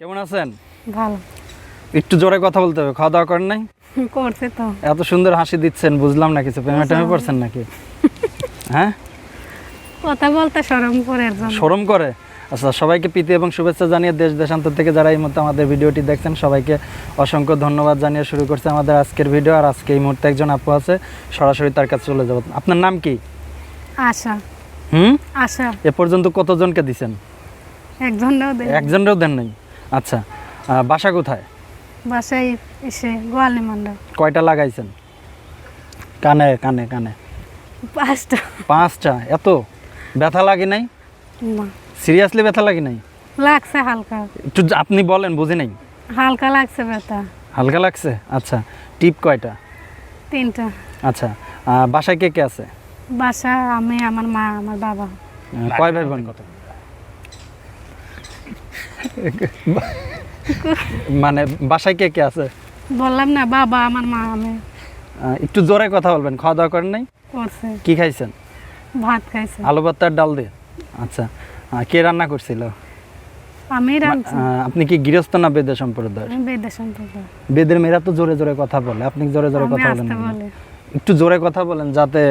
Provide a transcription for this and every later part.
কেমন আছেন? ভালো। একটু জোরে কথা বলতে হবে খাওয়া দাওয়া করেন নাই? করছে তো। এত সুন্দর হাসি দিচ্ছেন বুঝলাম না কিছু প্রেমে টেমে পড়ছেন নাকি? হ্যাঁ? কথা বলতে সরম করে শরম করে? আচ্ছা সবাইকে প্রীতি এবং শুভেচ্ছা জানিয়ে দেশ দেশান্তর থেকে যারা এই মুহূর্তে আমাদের ভিডিওটি দেখছেন সবাইকে অসংখ্য ধন্যবাদ জানিয়ে শুরু করছে আমাদের আজকের ভিডিও। আর আজকে এই মুহূর্তে একজন আপু আছে সরাসরি তার কাছে চলে যাব। আপনার নাম কি? আশা। হুম? আশা। এ পর্যন্ত কতজনকে দিছেন? একজন দেয় একজনেরও দেন নাই? আচ্ছা বাসা কোথায়? বাসায় এসে গোয়ালি মান্ডা। কয়টা লাগাইছেন? কানে কানে কানে। পাঁচটা। পাঁচটা? এত? ব্যথা লাগে নাই? না। সিরিয়াসলি ব্যথা লাগে নাই? লাগছে হালকা। একটু আপনি বলেন বুঝি নাই। হালকা লাগছে ব্যথা। হালকা লাগছে? আচ্ছা টিপ কয়টা? তিনটা। আচ্ছা বাসায় কে কে আছে? বাসা আমি আমার মা আমার বাবা। কয় ভাই বোন? মানে বাসায় কে কে আছে? বললাম না বাবা আমার মা আমি। একটু জোরে কথা বলবেন খাওয়া দাওয়া করেন নাই? করছে। কি খাইছেন? ভাত খাইছে। আলু ভর্তার ডাল দিয়ে? আচ্ছা কে রান্না করছিল? আমি আহ, আপনি কি গৃহস্থ না বেদে সম্প্রদায় আমি বেদে সম্পর্ক বেদের মেয়েরা তো জোরে জোরে কথা বলে আপনি জোরে জোরে কথা বলেন? একটু জোরে কথা বলেন যাতে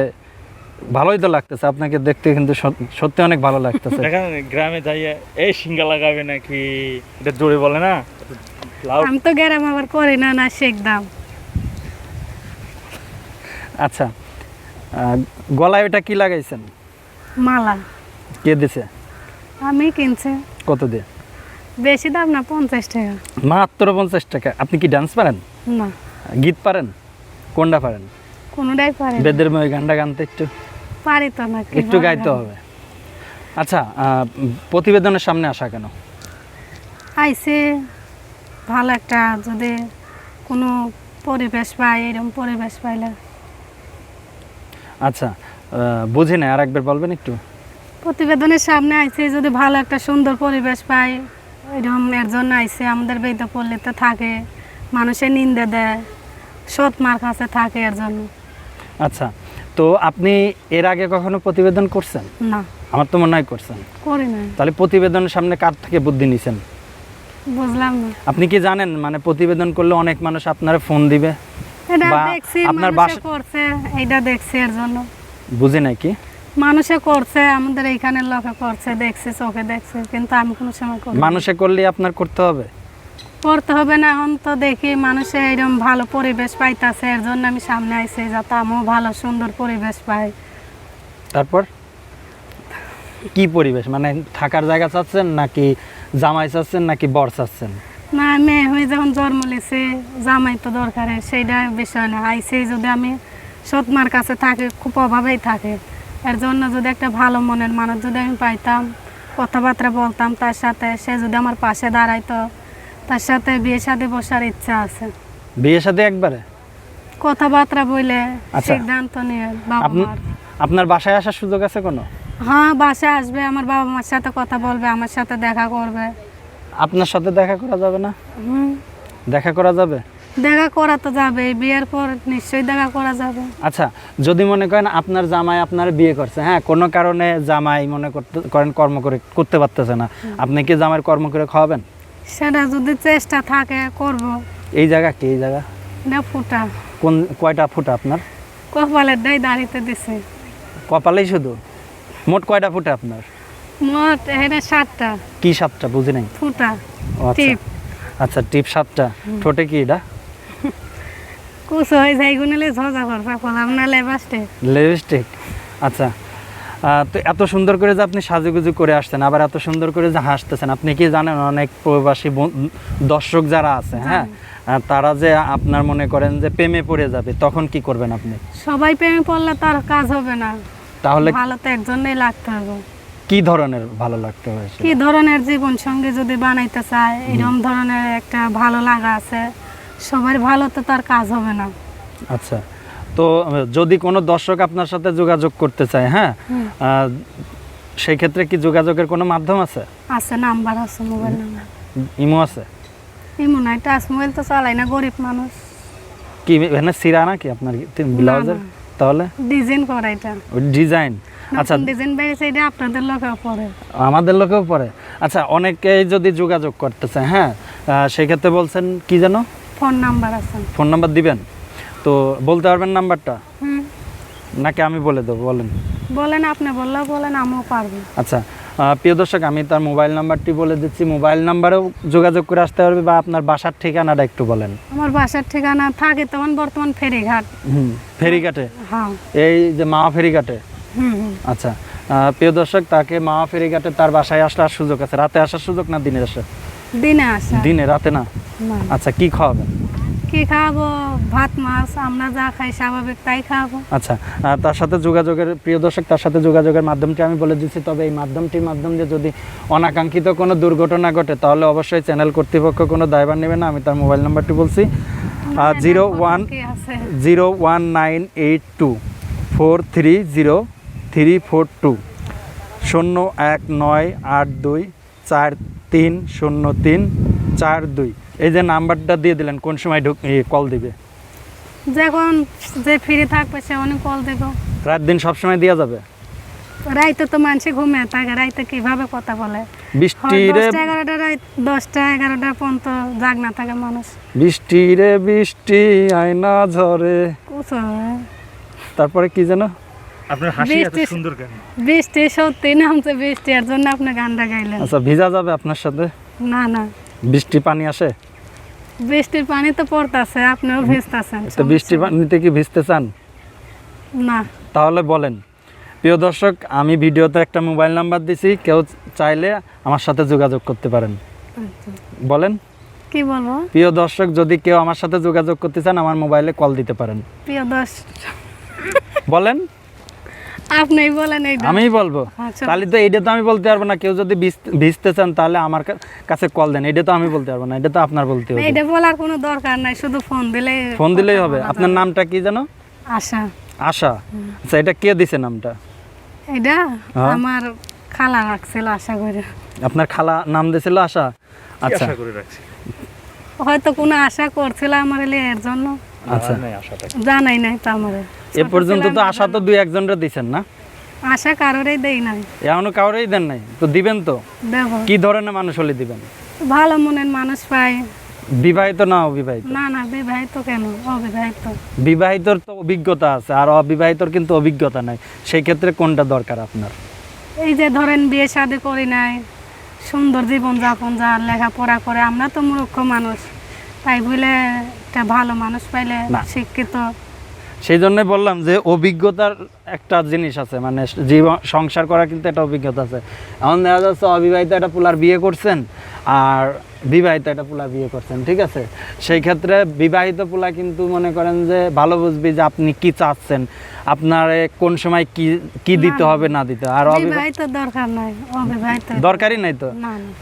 ভালোই তো লাগতেছে। আপনাকে দেখতে কিন্তু সত্যি অনেক ভালো লাগতেছে। দেখেন গ্রামে যাইয়ে এই সিঙ্গা লাগাবে নাকি? এটা জোরে বলে না? আমি তো গ্যারাম আবার করি না না শেখদাম আচ্ছা গলায় ওটা কি লাগাইছেন? মালা। কে দিছে? আমি কিনছে। কত দিয়ে? বেশি দাম না পঞ্চাশ টাকা। মাত্র পঞ্চাশ টাকা। আপনি কি ডান্স পারেন? না। গীত পারেন? কোনটা পারেন? কোনটাই পারি না। বেদের মেয়ে গানটা গানতে একটু। পারি তো না একটু গাইতে হবে। আচ্ছা প্রতিবেদনের সামনে আসা কেন? আইসে ভালো একটা যদি কোনো পরিবেশ পাই এরকম পরিবেশ পাইলে। আচ্ছা বুঝি না আর একবার বলবেন একটু। প্রতিবেদনের সামনে আইসে যদি ভালো একটা সুন্দর পরিবেশ পাই এরকম এর জন্য আইসে আমাদের বেদ পল্লীতে থাকে মানুষের নিন্দে দেয় সৎ মার কাছে থাকে এর জন্য। আচ্ছা তো আপনি এর আগে কখনো প্রতিবেদন করছেন? না। আমার তো মনে হয় করছেন। করি না তাহলে প্রতিবেদনের সামনে কার থেকে বুদ্ধি নিছেন? বুঝলাম না। আপনি কি জানেন? মানে প্রতিবেদন করলে অনেক মানুষ আপনারা ফোন দিবে এটা দেখছি আপনার বাসা- করছে এইটা দেখছি এর জন্য। বুঝি নাকি মানুষে করছে আমাদের এইখানে লোকে করছে দেখছি চোখে দেখছে কিন্তু আমি কোনো সময় করি মানুষে করলে আপনার করতে হবে? করতে হবে না এখন তো দেখি মানুষে এরকম ভালো পরিবেশ পাইতাছে এর জন্য আমি সামনে আইছি যাতে আমিও ভালো সুন্দর পরিবেশ পাই। তারপর? কি পরিবেশ? মানে থাকার জায়গা চাচ্ছেন নাকি জামাই চাচ্ছেন নাকি বর চাচ্ছেন? না মেয়ে হয়ে যখন জন্ম লিছে জামাই তো দরকারে সেইটা বিষয় না। আইসি যদি আমি সৎমার কাছে থাকে খুব অভাবেই থাকে। এর জন্য যদি একটা ভালো মনের মানুষ যদি আমি পাইতাম কথাবার্তা বলতাম তার সাথে সে যদি আমার পাশে দাঁড়াইতো তার সাথে বিয়ে সাথে বসার ইচ্ছা আছে। বিয়ের সাথে একবারে? কথাবার্তা বলে আচ্ছা। সিদ্ধান্ত নিয়ে বাবা মার। আপনার বাসায় আসার সুযোগ আছে কোনো? হ্যাঁ বাসায় আসবে আমার বাবা মার সাথে কথা বলবে আমার সাথে দেখা করবে। আপনার সাথে দেখা করা যাবে না? হুম। দেখা করা যাবে? দেখা করা তো যাবে বিয়ের পর নিশ্চয়ই দেখা করা যাবে। আচ্ছা যদি মনে করেন আপনার জামাই আপনার বিয়ে করছে হ্যাঁ কোনো কারণে জামাই মনে করতে করেন কর্ম করে করতে পারতেছে না আপনি কি জামাইয়ের কর্ম করে খাওয়াবেন? সেটা যদি চেষ্টা থাকে করব। এই জায়গা কি এই জায়গা? না ফুটা। কোন কয়টা ফুটা আপনার? কপালের ডাই দাঁড়িতে দিছে। কপালেই শুধু? মোট কয়টা ফুটা আপনার? মোট এখানে সাতটা। কি সাতটা বুঝি নাই? ফুটা আচ্ছা। টিপ। আচ্ছা টিপ সাতটা। ঠোঁটে কি এটা? কুচ হয়ে যায় গুনলে ঝজা করবে বললাম না লেবাসটে লিপস্টিক আচ্ছা। তো এত সুন্দর করে যে আপনি সাজুগুজু করে আসছেন আবার এত সুন্দর করে যে হাসতেছেন। আপনি কি জানেন অনেক প্রবাসী দর্শক যারা আছে হ্যাঁ? তারা যে আপনার মনে করেন যে প্রেমে পড়ে যাবে তখন কি করবেন আপনি? সবাই প্রেমে পড়লে তার কাজ হবে না। তাহলে ভালো তো একজনই লাগতে হবে। কি ধরনের ভালো লাগতে হবে কি ধরনের জীবন সঙ্গী যদি বানাইতে চায় এরকম ধরনের একটা ভালো লাগা আছে সবার ভালো তো তার কাজ হবে না। আচ্ছা। তো যদি কোনো দর্শক আপনার সাথে যোগাযোগ করতে চায় হ্যাঁ? সেই ক্ষেত্রে কি যোগাযোগের কোনো মাধ্যম আছে? আছে নাম্বার আছে মোবাইল নাম্বার। ইমো আছে? এমন নাই টাচ মোবাইল তো চালাই না গরিব মানুষ। কি এখানে সিরা নাকি আপনার ব্লাউজের? তাহলে? ডিজাইন করা এটা। ডিজাইন। আচ্ছা। ডিজাইন বেরিয়েছে এটা আপনাদের লোকেও পরে। আমাদের লোকেও পরে। আচ্ছা অনেকেই যদি যোগাযোগ করতেছে হ্যাঁ? আহ, সেক্ষেত্রে বলছেন কি যেন? ফোন নাম্বার আছে। ফোন নাম্বার দিবেন? তো বলতে পারবেন নাম্বারটা? হুম। নাকি আমি বলে দেবো? বলেন। বলেন আপনি বললেও বলেন আমিও পারব। আচ্ছা প্রিয় দর্শক আমি তার মোবাইল নাম্বারটি বলে দিচ্ছি। মোবাইল নাম্বারেও যোগাযোগ করে আসতে পারবে বা আপনার বাসার ঠিকানাটা একটু বলেন। আমার বাসার ঠিকানা থাকে তখন বর্তমান ফেরিঘাট। হুম ফেরিঘাটে? হ্যাঁ। এই যে মাওয়া ফেরিঘাটে? হুম আচ্ছা প্রিয় দর্শক তাকে মাওয়া ফেরিঘাটে তার বাসায় আসার সুযোগ আছে। রাতে আসার সুযোগ না দিনে আসে দিনে আসা। দিনে রাতে না? না। আচ্ছা কি খাওয়াবেন? কি খাব ভাত মাছ আমরা যা খাই স্বাভাবিক তাই খাব আচ্ছা তার সাথে যোগাযোগের প্রিয় দর্শক তার সাথে যোগাযোগের মাধ্যমটি আমি বলে দিচ্ছি তবে এই মাধ্যমটির মাধ্যম দিয়ে যদি অনাকাঙ্ক্ষিত কোনো দুর্ঘটনা ঘটে তাহলে অবশ্যই চ্যানেল কর্তৃপক্ষ কোনো দায়ভার নেবে না আমি তার মোবাইল নাম্বারটি বলছি। Zero one zero one nine eight two four three zero three four two শূন্য এক নয় আট দুই চার তিন শূন্য তিন চার দুই। এই যে নাম্বারটা দিয়ে দিলেন কোন সময় ঢুক কল দিবে? যখন যে ফ্রি থাকবে সে অনেক কল দেবো। রাত দিন সবসময় দেওয়া যাবে? রাইতে তো মানুষ ঘুমিয়ে থাকে রাইতে কীভাবে কথা বলে? বৃষ্টিরে দশটা এগারোটা রাত দশটা এগারোটা পর্যন্ত জাগ না থাকে মানুষ। বৃষ্টিরে বৃষ্টি আয়না ঝরে। তারপরে কি যেন? আপনার হাসি এত বৃষ্টি- সুন্দর কেন? বৃষ্টি সত্যি নামছে বৃষ্টি এর জন্য আপনি গানটা গাইলেন। আচ্ছা ভিজা যাবে আপনার সাথে? না না। বৃষ্টি পানি আসে? বৃষ্টির পানি তো পড়তাছে আপনিও ভিজতেছেন তো বৃষ্টি পানিতে কি ভিজতে চান? না। তাহলে বলেন। প্রিয় দর্শক আমি ভিডিওতে একটা মোবাইল নাম্বার দিছি কেউ চাইলে আমার সাথে যোগাযোগ করতে পারেন। বলেন। কি বলব? প্রিয় দর্শক যদি কেউ আমার সাথে যোগাযোগ করতে চান আমার মোবাইলে কল দিতে পারেন। প্রিয় দশ বলেন। আপনিই বলেন এইটা আমিই বলব। আচ্ছা। তাহলে তো এইটা তো আমি বলতে পারব না। কেউ যদি ভিজতে চান তাহলে আমার কাছে কল দেন। এটা তো আমি বলতে পারব না। এটা তো আপনার বলতে হবে। এইটা বলার কোনো দরকার নাই। শুধু ফোন দিলে ফোন দিলেই হবে। আপনার নামটা কি জানো আশা। আশা। আচ্ছা এটা কে দিছে নামটা? এটা হ্যাঁ। আমার খালা রাখছিল আশা করে। আপনার খালা নাম দিয়েছিল আশা? আচ্ছা। আশা করে রাখছি? হয়তো কোনো আশা করছিল আমার এলে এর জন্য। আচ্ছা। জানাই নাই তো আমার। এ পর্যন্ত তো আশা তো দুই একজনরা দিছেন না? আশা কারোরই দেই নাই। এমনও কাউরেই দেন নাই? তো দিবেন তো? কি ধরনের মানুষ হলে দিবেন? ভালো মনের মানুষ পাই। বিবাহিত না অবিবাহিত? না না বিবাহিত কেন? অবিবাহিত। বিবাহিতর তো অভিজ্ঞতা আছে আর অবিবাহিতর কিন্তু অভিজ্ঞতা নাই। সেই ক্ষেত্রে কোনটা দরকার আপনার? এই যে ধরেন বিয়ে শাদি করি নাই সুন্দর জীবন যাপন যার লেখাপড়া করে আমরা তো মূর্খ মানুষ। তাই বলে একটা ভালো মানুষ পাইলে শিক্ষিত। সেই জন্য বললাম যে অভিজ্ঞতার একটা জিনিস আছে মানে জীবন সংসার করা কিন্তু একটা অভিজ্ঞতা আছে। এখন দেখা যাচ্ছে অবিবাহিত একটা পুলার বিয়ে করছেন আর বিবাহিত একটা পুলা বিয়ে করছেন ঠিক আছে? সেই ক্ষেত্রে বিবাহিত পুলা কিন্তু মনে করেন যে ভালো বুঝবি যে আপনি কি চাচ্ছেন আপনার কোন সময় কি কি দিতে হবে না দিতে হবে। আর অবিবাহিত দরকার নাই অবিবাহিত দরকারই নাই তো?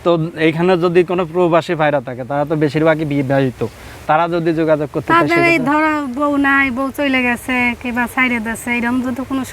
তো এইখানে যদি কোনো প্রবাসী ভাইরা থাকে তারা তো বেশিরভাগই বিবাহিত। তারা যদি যোগাযোগ করতে তাদের এই ধরা বউ নাই বউ চলে গেছে কিংবা সাইডে দিচ্ছে এরকম যদি কোনো